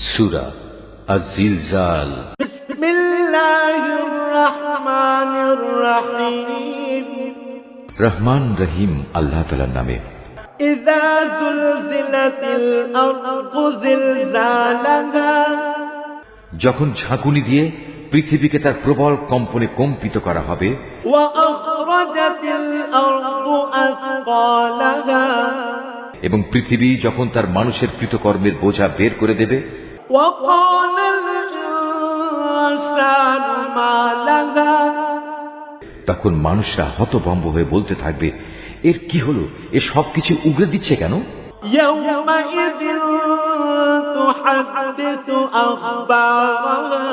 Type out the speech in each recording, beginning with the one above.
সুরা আজিলজাল রহমান রহিম আল্লাহ নামে। যখন ঝাঁকুনি দিয়ে পৃথিবীকে তার প্রবল কম্পনে কম্পিত করা হবে এবং পৃথিবী যখন তার মানুষের কৃতকর্মের বোঝা বের করে দেবে وقال الإنسان ما لها তখন মানুষরা হতভম্ব হয়ে বলতে থাকবে এর কি হলো এ সবকিছু উগড়ে দিচ্ছে কেন يومئذ تحدث أخبارها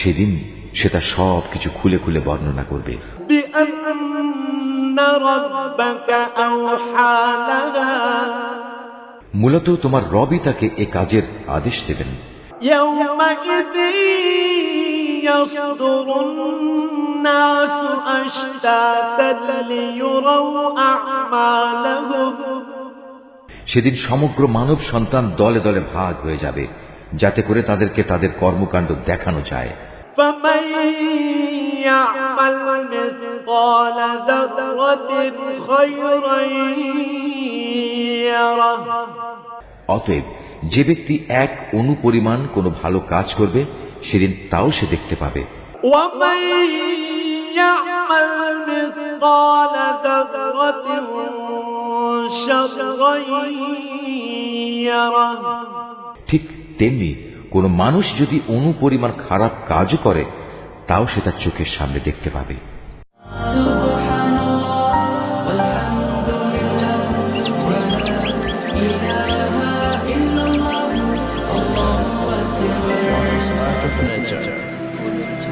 সেদিন সে তার সব কিছু খুলে খুলে বর্ণনা করবে بأن ربك أوحى لها মূলত তোমার রবই তাকে এ কাজের আদেশ দেবেন يومئذ يصدر الناس أشتاتا ليروا أعمالهم সেদিন সমগ্র মানব সন্তান দলে দলে ভাগ হয়ে যাবে যাতে করে তাদেরকে তাদের কর্মকাণ্ড দেখানো যায় فمن يعمل مثقال ذرة خيرا يره অতএব যে ব্যক্তি এক অনুপরিমাণ কোনো ভালো কাজ করবে সেদিন তাও সে দেখতে পাবে। ঠিক তেমনি কোনো মানুষ যদি অনুপরিমাণ খারাপ কাজ করে তাও সে তার চোখের সামনে দেখতে পাবে। of nature.